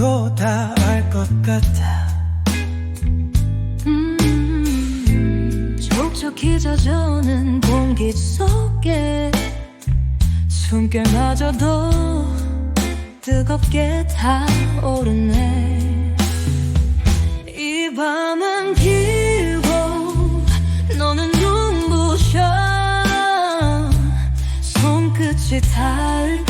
벌써부터 다 알 것 같아. 음, 촉촉히 젖어오는 공기 속에 숨결마저도 뜨겁게 타오르네. 이 밤은 길고 너는 눈부셔. 손끝이 닿을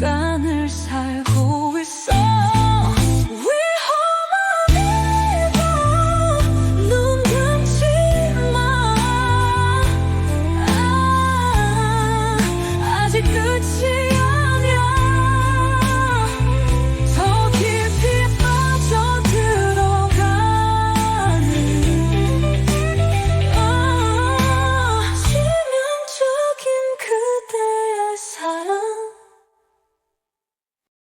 시간을